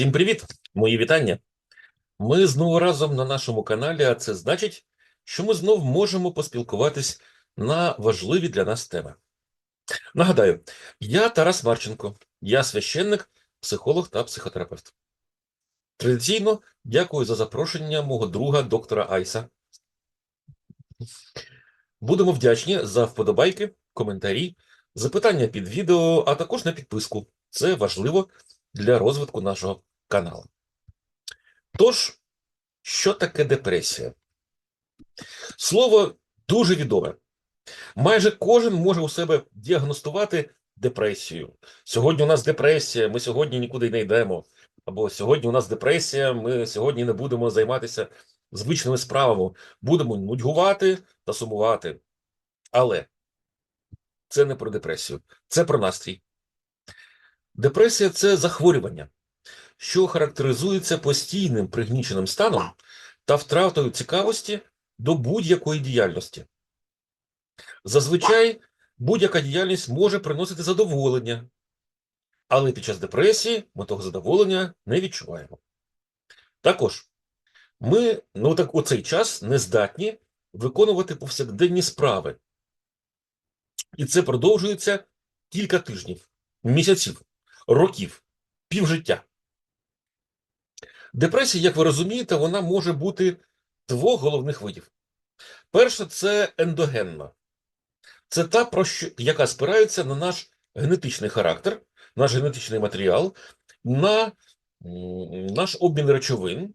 Всім привіт! Мої вітання. Ми знову разом на нашому каналі, а це значить, що ми знов можемо поспілкуватись на важливі для нас теми. Нагадаю, я Тарас Марченко, я священник, психолог та психотерапевт. Традиційно дякую за запрошення мого друга доктора Айса. Будемо вдячні за вподобайки, коментарі, запитання під відео, а також на підписку. Це важливо для розвитку нашого каналу. Тож, що таке депресія? Слово дуже відоме. Майже кожен може у себе діагностувати депресію. Сьогодні у нас депресія, ми сьогодні нікуди не йдемо. Або сьогодні у нас депресія, ми сьогодні не будемо займатися звичними справами, будемо нудьгувати та сумувати. Але це не про депресію, це про настрій. Депресія це захворювання, що характеризується постійним пригніченим станом та втратою цікавості до будь-якої діяльності. Зазвичай будь-яка діяльність може приносити задоволення, але під час депресії ми того задоволення не відчуваємо. Також ми ну, так, у цей час не здатні виконувати повсякденні справи. І це продовжується кілька тижнів, місяців, років, півжиття. Депресія, як ви розумієте, вона може бути двох головних видів. Перша це ендогенна. Це та, про що, яка спирається на наш генетичний характер, наш генетичний матеріал, на наш обмін речовин,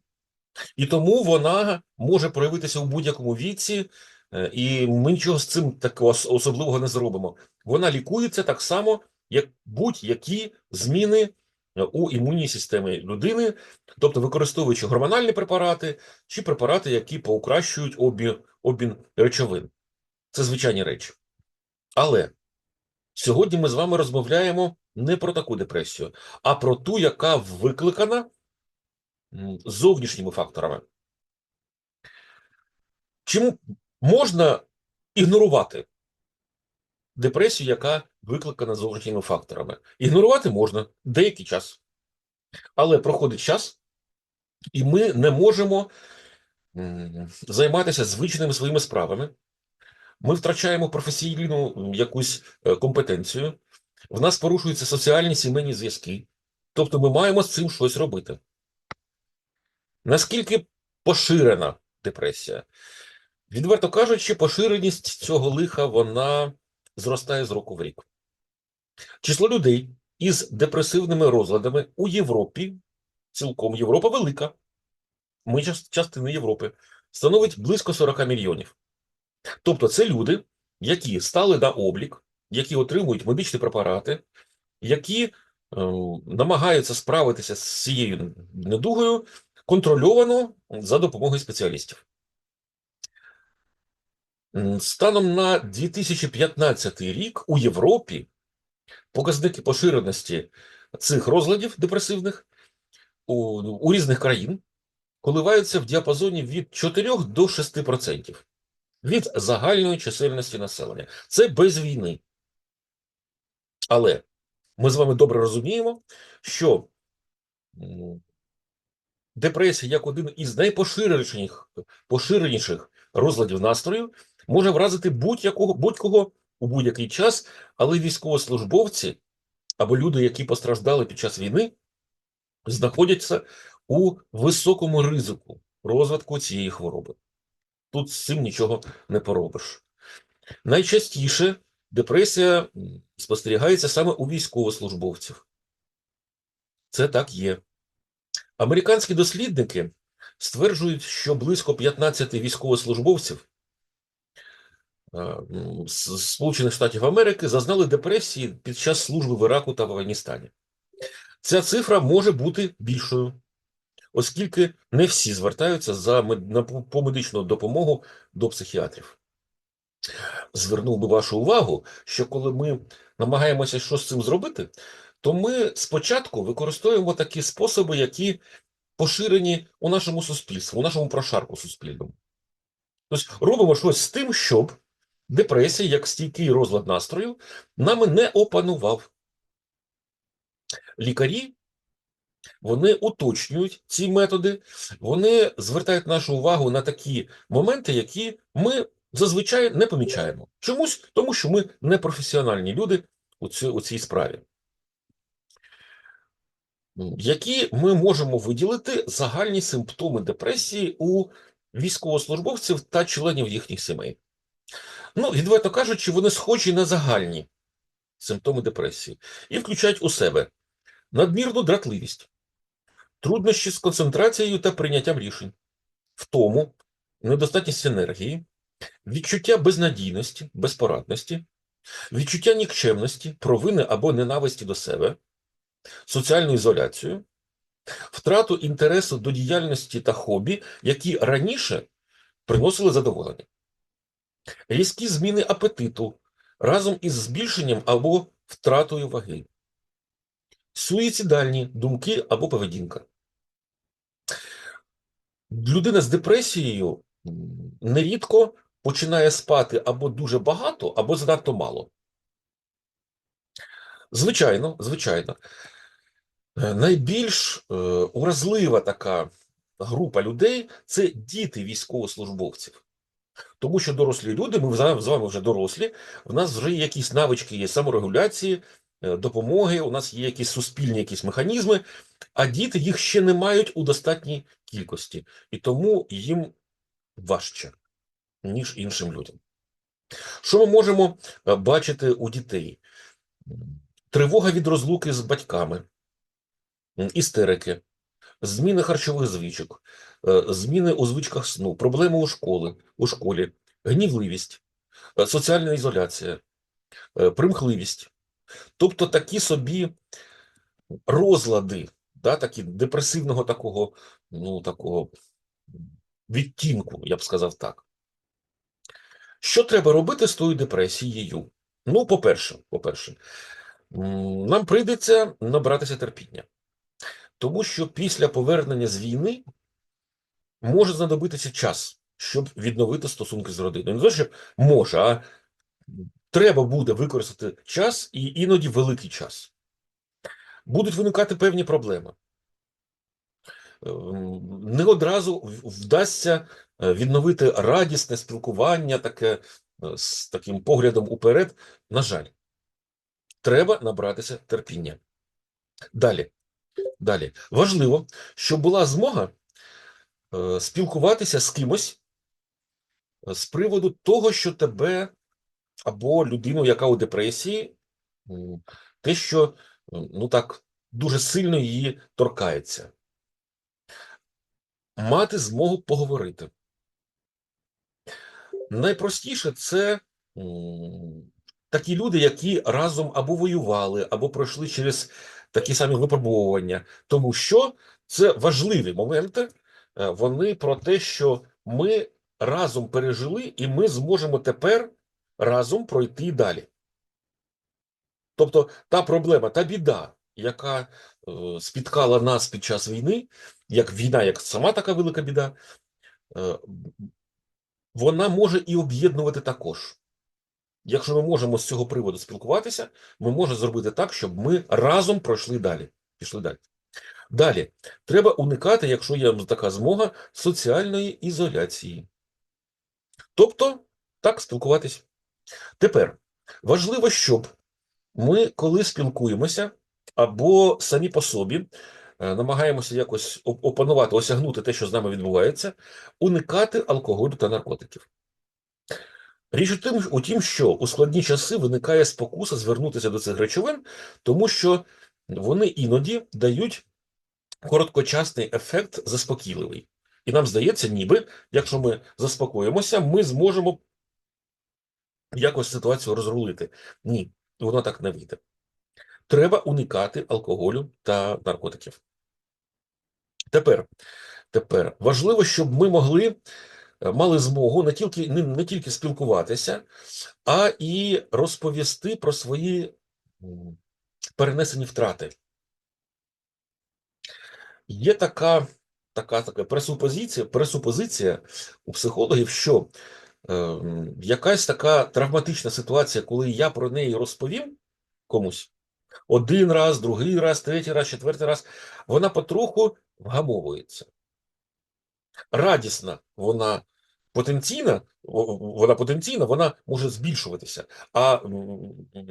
і тому вона може проявитися у будь-якому віці, е, і ми нічого з цим такого особливого не зробимо. Вона лікується так само, як будь-які зміни у імунній системі людини, тобто використовуючи гормональні препарати чи препарати, які покращують обмін, обмін речовин. Це звичайні речі. Але сьогодні ми з вами розмовляємо не про таку депресію, а про ту, яка викликана зовнішніми факторами. Чому можна ігнорувати депресію, яка викликана зовнішніми факторами? Ігнорувати можна деякий час. Але проходить час, і ми не можемо займатися звичними своїми справами. Ми втрачаємо професійну якусь е, компетенцію, в нас порушуються соціальні сімейні зв'язки. Тобто ми маємо з цим щось робити. Наскільки поширена депресія? Відверто кажучи, поширеність цього лиха вона зростає з року в рік. Число людей із депресивними розладами у Європі, цілком Європа велика, ми част- частина Європи, становить близько 40 мільйонів. Тобто це люди, які стали на облік, які отримують медичні препарати, які е, намагаються справитися з цією недугою контрольовано за допомогою спеціалістів. Станом на 2015 рік у Європі показники поширеності цих розладів депресивних у, у різних країн коливаються в діапазоні від 4 до 6% від загальної чисельності населення. Це без війни. Але ми з вами добре розуміємо, що депресія як один із найпоширеніших поширеніших розладів настрою може вразити будь-якого будь-кого у будь-який час, але військовослужбовці або люди, які постраждали під час війни, знаходяться у високому ризику розвитку цієї хвороби. Тут з цим нічого не поробиш. Найчастіше депресія спостерігається саме у військовослужбовців. Це так є. Американські дослідники стверджують, що близько 15 військовослужбовців Сполучених Штатів Америки зазнали депресії під час служби в Іраку та Афганістані. Ця цифра може бути більшою, оскільки не всі звертаються за по медичну допомогу до психіатрів. Звернув би вашу увагу, що коли ми намагаємося щось з цим зробити, то ми спочатку використовуємо такі способи, які поширені у нашому суспільстві, у нашому прошарку суспільному. Тобто робимо щось з тим, щоб депресія, як стійкий розлад настрою, нами не опанував. Лікарі вони уточнюють ці методи, вони звертають нашу увагу на такі моменти, які ми зазвичай не помічаємо. Чомусь, тому що ми не професіональні люди у, цю, у цій справі. Які ми можемо виділити загальні симптоми депресії у військовослужбовців та членів їхніх сімей? Ну, відверто кажучи, вони схожі на загальні симптоми депресії і включають у себе надмірну дратливість, труднощі з концентрацією та прийняттям рішень, втому, недостатність енергії, відчуття безнадійності, безпорадності, відчуття нікчемності, провини або ненависті до себе, соціальну ізоляцію, втрату інтересу до діяльності та хобі, які раніше приносили задоволення, різкі зміни апетиту разом із збільшенням або втратою ваги, суїцидальні думки або поведінка. Людина з депресією нерідко починає спати або дуже багато, або занадто мало. Звичайно, звичайно, Е, найбільш е, уразлива така група людей це діти військовослужбовців. Тому що дорослі люди, ми з вами вже дорослі, в нас вже є якісь навички є саморегуляції, е, допомоги, у нас є якісь суспільні якісь механізми, а діти їх ще не мають у достатній кількості, і тому їм важче, ніж іншим людям. Що ми можемо е, бачити у дітей? Тривога від розлуки з батьками, істерики, зміни харчових звичок, е, зміни у звичках сну, проблеми у школи, у школі, гнівливість, е, соціальна ізоляція, е, примхливість. Тобто такі собі розлади, да, такі депресивного такого, ну, такого відтінку, я б сказав так. Що треба робити з тою депресією? Ну, по-перше, по-перше, нам прийдеться набратися терпіння. Тому що після повернення з війни може знадобитися час, щоб відновити стосунки з родиною. Не те, що може, а треба буде використати час і іноді великий час. Будуть виникати певні проблеми. Ем, Не одразу вдасться е, відновити радісне спілкування, таке е, з таким поглядом уперед. На жаль, треба набратися терпіння. Далі. Далі. Важливо, щоб була змога е, спілкуватися з кимось е, з приводу того, що тебе або людину, яка у депресії, те, що е, ну так дуже сильно її торкається. Мати змогу поговорити. Найпростіше це такі люди, які разом або воювали, або пройшли через такі самі випробовування, тому що це важливі моменти. е, Вони про те, що ми разом пережили, і ми зможемо тепер разом пройти далі. Тобто та проблема, та біда, яка е, спіткала нас під час війни, як війна, як сама така велика біда, е, вона може і об'єднувати також. Якщо ми можемо з цього приводу спілкуватися, ми можемо зробити так, щоб ми разом пройшли далі. Пішли далі. Далі, треба уникати, якщо є така змога, соціальної ізоляції. Тобто, так спілкуватись. Тепер важливо, щоб ми, коли спілкуємося, або самі по собі е, намагаємося якось опанувати, осягнути те, що з нами відбувається, уникати алкоголю та наркотиків. Річ у тим, у тім, що у складні часи виникає спокуса звернутися до цих речовин, тому що вони іноді дають короткочасний ефект заспокійливий. І нам здається, ніби, якщо ми заспокоїмося, ми зможемо якось ситуацію розрулити. Ні, воно так не вийде. Треба уникати алкоголю та наркотиків. Тепер, тепер важливо, щоб ми могли мали змогу не тільки, не тільки спілкуватися, а і розповісти про свої перенесені втрати. Є така, така, така пресупозиція, пресупозиція у психологів, що е, якась така травматична ситуація, коли я про неї розповім комусь, один раз, другий раз, третій раз, четвертий раз, вона потроху вгамовується. Радісна вона потенційна, вона потенційна, вона може збільшуватися, а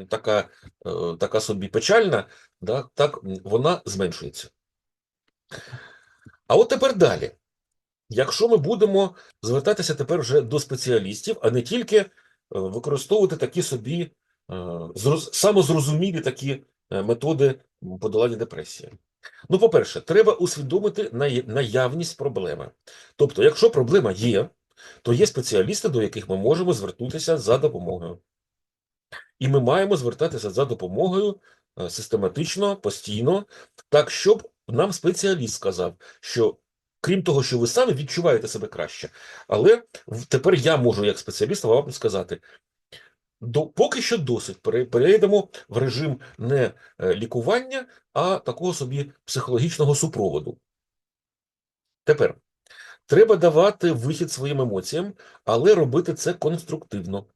така, е, така собі печальна, да, так вона зменшується. А от тепер далі. Якщо ми будемо звертатися тепер вже до спеціалістів, а не тільки е, використовувати такі собі е, самозрозумілі такі методи подолання депресії. Ну, по-перше, треба усвідомити наявність проблеми. Тобто, якщо проблема є, то є спеціалісти, до яких ми можемо звернутися за допомогою. І ми маємо звертатися за допомогою е, систематично, постійно, так, щоб нам спеціаліст сказав, що крім того, що ви самі відчуваєте себе краще, але тепер я можу, як спеціаліст, вам сказати. До, поки що досить перейдемо в режим не е, лікування, а такого собі психологічного супроводу. Тепер треба давати вихід своїм емоціям, але робити це конструктивно.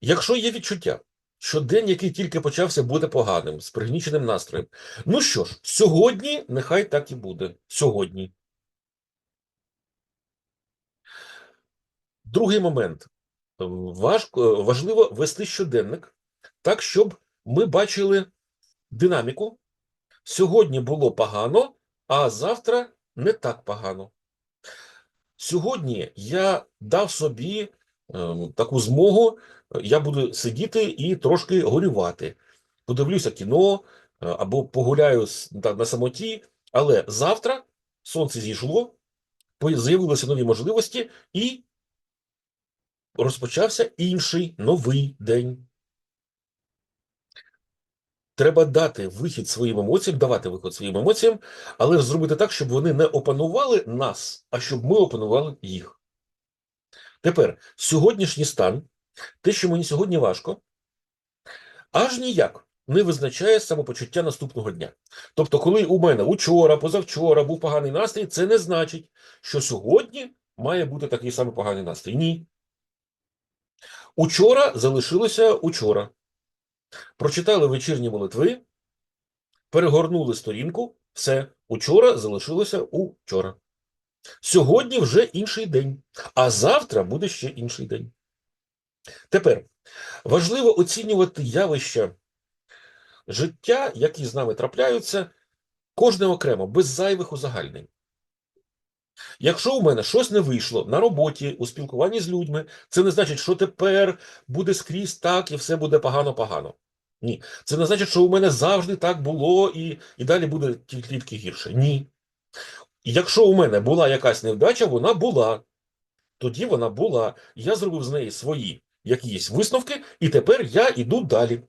Якщо є відчуття, що день, який тільки почався, буде поганим, з пригніченим настроєм, ну що ж, сьогодні нехай так і буде. Сьогодні. Другий момент. Важко, важливо вести щоденник так, щоб ми бачили динаміку. Сьогодні було погано, а завтра не так погано. Сьогодні я дав собі ем, таку змогу, е, я буду сидіти і трошки горювати. Подивлюся кіно е, або погуляю на самоті, але завтра сонце зійшло, з'явилися нові можливості, і розпочався інший новий день. Треба дати вихід своїм емоціям, давати вихід своїм емоціям, але зробити так, щоб вони не опанували нас, а щоб ми опанували їх. Тепер сьогоднішній стан, те, що мені сьогодні важко, аж ніяк не визначає самопочуття наступного дня. Тобто, коли у мене учора, позавчора був поганий настрій, це не значить, що сьогодні має бути такий самий поганий настрій. Ні. Учора залишилося учора. Прочитали вечірні молитви, перегорнули сторінку, все, учора залишилося учора. Сьогодні вже інший день, а завтра буде ще інший день. Тепер важливо оцінювати явища життя, які з нами трапляються, кожне окремо, без зайвих узагальнень. Якщо у мене щось не вийшло на роботі, у спілкуванні з людьми, це не значить, що тепер буде скрізь так і все буде погано-погано. Ні. Це не значить, що у мене завжди так було і, і далі буде тільки гірше. Ні. Якщо у мене була якась невдача, вона була. Тоді вона була. Я зробив з неї свої якісь висновки, і тепер я йду далі.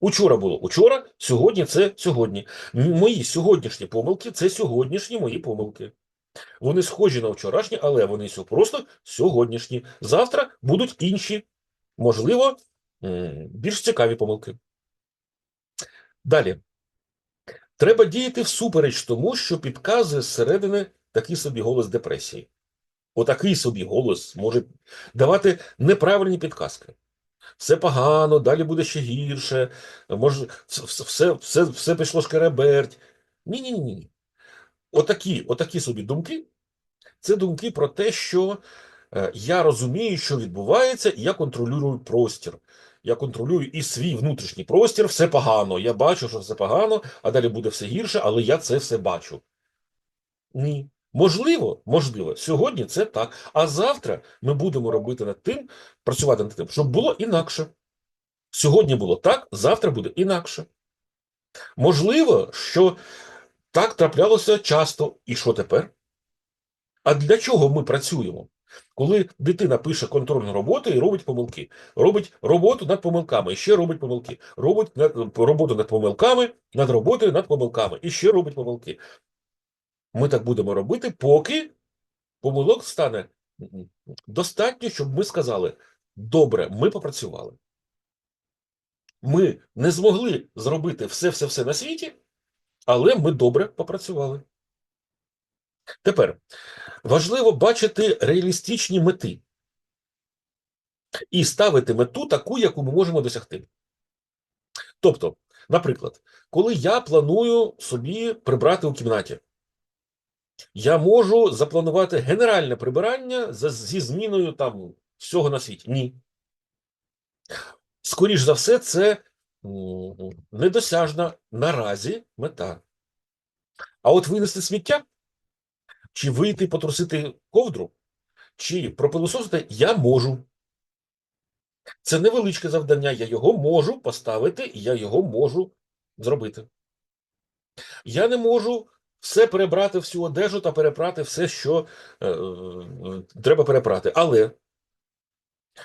Учора було учора, сьогодні це сьогодні. Мої сьогоднішні помилки це сьогоднішні мої помилки. Вони схожі на вчорашні, але вони просто сьогоднішні. Завтра будуть інші, можливо, більш цікаві помилки. Далі. Треба діяти всупереч тому, що підказує зсередини такий собі голос депресії. Отакий собі голос може давати неправильні підказки. Все погано, далі буде ще гірше, може, все, все, все, пішло шкереберть. Ні-ні-ні. ні. Отакі, отакі собі думки це думки про те, що е, я розумію, що відбувається, і я контролюю простір. Я контролюю і свій внутрішній простір, все погано. Я бачу, що все погано, а далі буде все гірше, але я це все бачу. Ні. Можливо, можливо, сьогодні це так. А завтра ми будемо робити над тим, працювати над тим, щоб було інакше. Сьогодні було так, завтра буде інакше. Можливо, що так траплялося часто. І що тепер? А для чого ми працюємо? Коли дитина пише контрольну роботу і робить помилки, робить роботу над помилками, і ще робить помилки, робить над, роботу над помилками, над роботою над помилками, і ще робить помилки. Ми так будемо робити, поки помилок стане достатньо, щоб ми сказали: добре, ми попрацювали. Ми не змогли зробити все-все-все на світі, але ми добре попрацювали. Тепер важливо бачити реалістичні мети. і ставити мету таку, яку ми можемо досягти. Тобто, наприклад, коли я планую собі прибрати у кімнаті, я можу запланувати генеральне прибирання зі зміною там всього на світі. Ні. Скоріш за все, це недосяжна наразі мета. А от винести сміття, чи вийти потрусити ковдру, чи пропилососити я можу. Це невеличке завдання, я його можу поставити, і я його можу зробити. Я не можу все перебрати, всю одежу та перепрати все, що е, е, треба перепрати. Але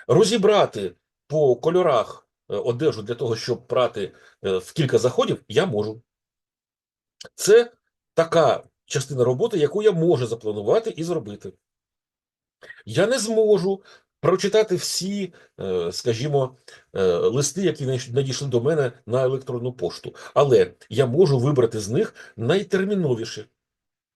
розібрати по кольорах одежу для того, щоб прати е, в кілька заходів, я можу. Це така частина роботи, яку я можу запланувати і зробити. Я не зможу прочитати всі, е, скажімо, е, листи, які надійшли до мене на електронну пошту, але я можу вибрати з них найтерміновіші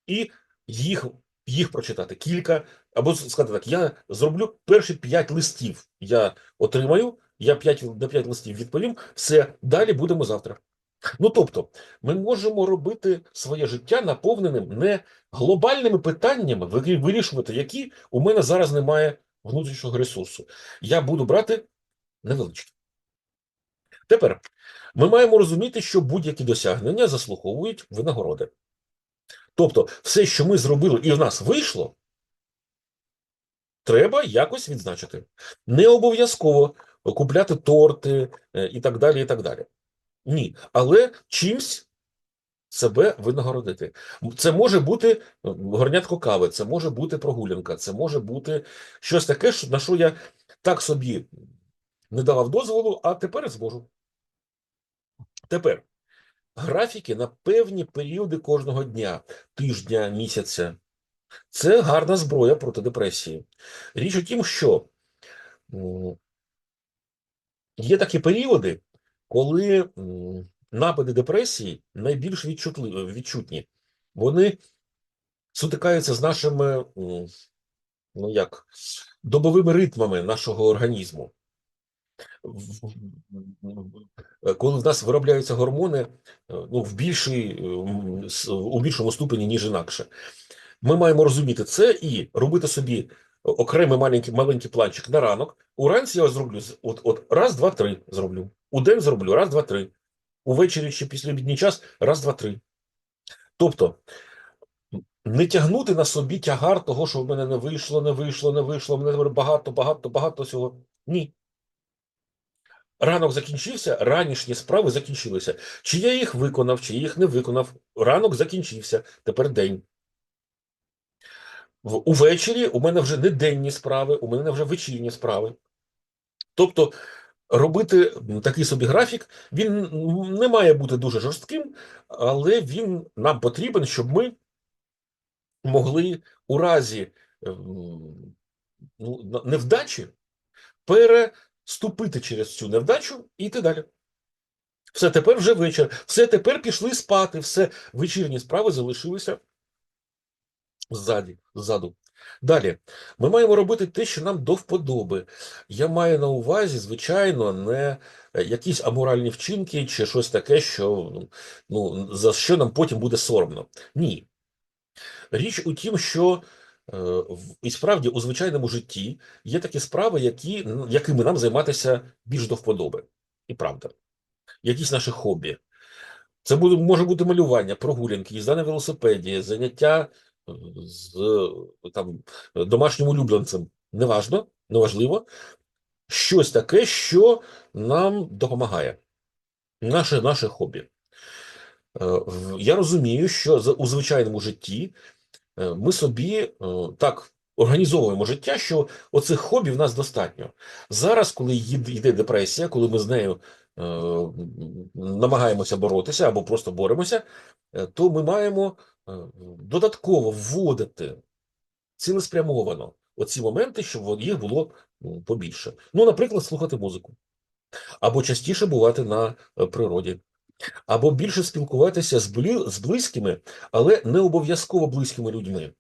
і їх, їх прочитати кілька, або сказати так: я зроблю перші п'ять листів. Я отримаю, я п'ять на п'ять листів відповім. Все далі будемо завтра. Ну тобто, ми можемо робити своє життя наповненим не глобальними питаннями, вирішувати, які у мене зараз немає внутрішнього ресурсу. Я буду брати невеличкі. Тепер ми маємо розуміти, що будь-які досягнення заслуговують винагороди. Тобто, все, що ми зробили і в нас вийшло, треба якось відзначити. Не обов'язково купляти торти е, і так далі, і так далі. Ні, але чимсь себе винагородити. Це може бути е, горнятко кави, це може бути прогулянка, це може бути щось таке, на що я так собі не давав дозволу, а тепер зможу. Тепер графіки на певні періоди кожного дня, тижня, місяця. Це гарна зброя проти депресії. Річ у тім, що є такі періоди, коли напади депресії найбільш відчутні. Вони сутикаються з нашими, ну як, добовими ритмами нашого організму. Коли в нас виробляються гормони е, ну, в більшій, у більшому ступені, ніж інакше. Ми маємо розуміти це і робити собі окремий маленький, маленький планчик на ранок. Уранці я зроблю от, от раз, два, три зроблю. У день зроблю раз, два, три. Увечері ще після обідній час раз, два, три. Тобто не тягнути на собі тягар того, що в мене не вийшло, не вийшло, не вийшло, в мене багато, багато, багато всього. Ні. Ранок закінчився, ранішні справи закінчилися. Чи я їх виконав, чи я їх не виконав. Ранок закінчився, тепер день. Увечері у мене вже не денні справи, у мене вже вечірні справи. Тобто робити такий собі графік, він не має бути дуже жорстким, але він нам потрібен, щоб ми могли у разі ем, ну, невдачі переступити через цю невдачу і йти далі. Все тепер вже вечір, все тепер пішли спати, все вечірні справи залишилися ззаді, ззаду. Далі, ми маємо робити те, що нам до вподоби. Я маю на увазі, звичайно, не е, якісь аморальні вчинки чи щось таке, що ну, за що нам потім буде соромно. Ні. Річ у тім, що е, і справді у звичайному житті є такі справи, які, якими нам займатися більш до вподоби. І правда. Якісь наші хобі. Це буде, може бути малювання, прогулянки, їзда на велосипеді, заняття з там, домашнім улюбленцем. Неважно, неважливо. Щось таке, що нам допомагає. Наше, наше хобі. Е, Я розумію, що у звичайному житті е, ми собі е, так організовуємо життя, що оцих хобі в нас достатньо. Зараз, коли йде депресія, коли ми з нею намагаємося боротися або просто боремося, то ми маємо додатково вводити цілеспрямовано оці моменти, щоб їх було м, побільше. Ну, наприклад, слухати музику, або частіше бувати на е, природі, або більше спілкуватися з, близькими, але не обов'язково близькими людьми.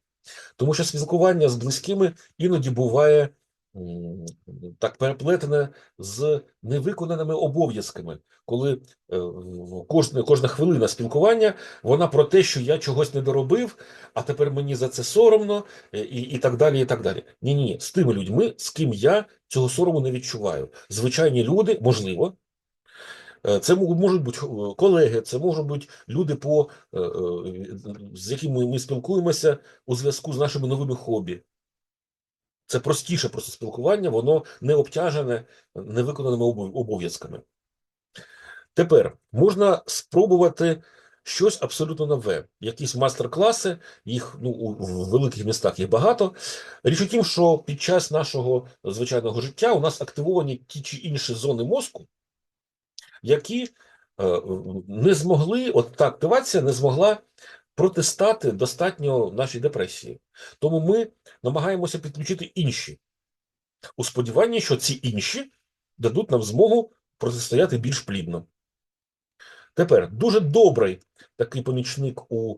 Тому що спілкування з близькими іноді буває так переплетене з невиконаними обов'язками, коли е, кожна, кожна хвилина спілкування вона про те, що я чогось не доробив, а тепер мені за це соромно, е, і, і так далі. і так далі. Ні, ні, з тими людьми, з ким я цього сорому не відчуваю. Звичайні люди, можливо. Е, Це можуть бути колеги, це можуть бути люди, по, з якими ми спілкуємося у зв'язку з нашими новими хобі. Це простіше просто спілкування, воно не обтяжене невиконаними обов'язками. Тепер можна спробувати щось абсолютно нове, якісь мастер-класи, їх ну, у великих містах їх багато. Річ у тім, що під час нашого звичайного життя у нас активовані ті чи інші зони мозку, які е, не змогли, от та активація не змогла протистати достатньо нашій депресії. Тому ми намагаємося підключити інші у сподіванні, що ці інші дадуть нам змогу протистояти більш плідно. Тепер дуже добрий такий помічник у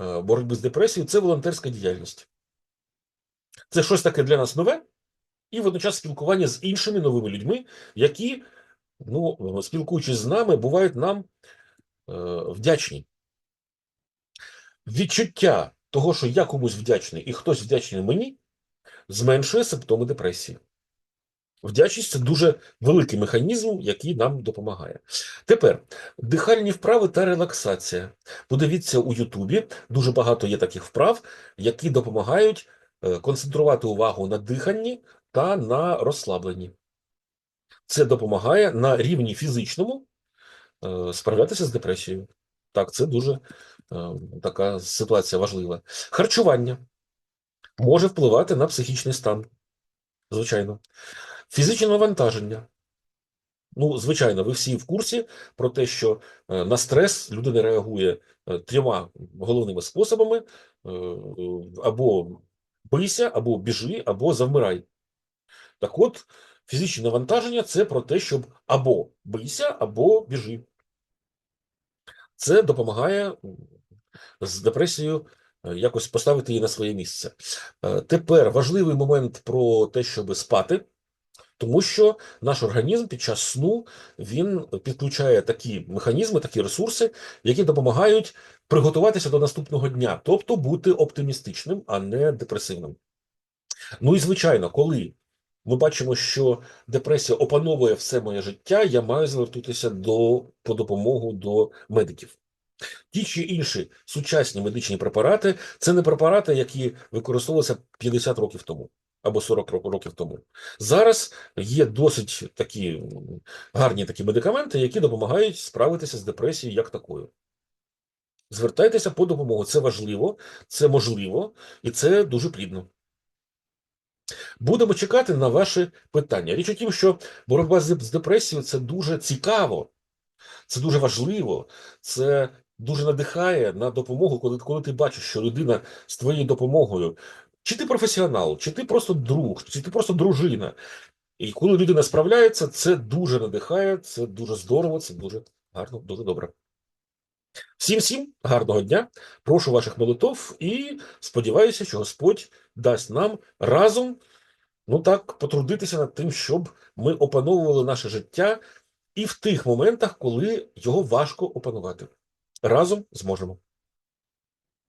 е, боротьбі з депресією це волонтерська діяльність. Це щось таке для нас нове, і водночас спілкування з іншими новими людьми, які, ну, спілкуючись з нами, бувають нам е, вдячні. Відчуття того, що я комусь вдячний і хтось вдячний мені, зменшує симптоми депресії. Вдячність це дуже великий механізм, який нам допомагає. Тепер дихальні вправи та релаксація. Подивіться у Ютубі, дуже багато є таких вправ, які допомагають е, концентрувати увагу на диханні та на розслабленні. Це допомагає на рівні фізичному е, справлятися з депресією. Так, це дуже така ситуація важлива. Харчування може впливати на психічний стан. Звичайно. Фізичне навантаження. Ну, звичайно, ви всі в курсі про те, що е, на стрес людина реагує е, трьома головними способами: е, або бийся, або біжи, або завмирай. Так от, фізичне навантаження це про те, щоб або бийся, або біжи. Це допомагає з депресією е, якось поставити її на своє місце. Е, Тепер важливий момент про те, щоб спати. Тому що наш організм під час сну він підключає такі механізми, такі ресурси, які допомагають приготуватися до наступного дня, тобто бути оптимістичним, а не депресивним. Ну і звичайно, коли ми бачимо, що депресія опановує все моє життя, я маю звернутися до по допомогу до медиків. Ті чи інші сучасні медичні препарати це не препарати, які використовувалися 50 років тому або 40 років тому. Зараз є досить такі гарні такі медикаменти, які допомагають справитися з депресією як такою. Звертайтеся по допомогу. Це важливо, це можливо і це дуже плідно. Будемо чекати на ваші питання. Річ у тім, що боротьба з депресією це дуже цікаво, це дуже важливо, це дуже надихає на допомогу, коли, коли ти бачиш, що людина з твоєю допомогою, чи ти професіонал, чи ти просто друг, чи ти просто дружина. І коли людина справляється, це дуже надихає, це дуже здорово, це дуже гарно, дуже добре. Всім всім гарного дня. Прошу ваших молитов і сподіваюся, що Господь дасть нам разом ну так потрудитися над тим, щоб ми опановували наше життя і в тих моментах, коли його важко опанувати. Разом зможемо.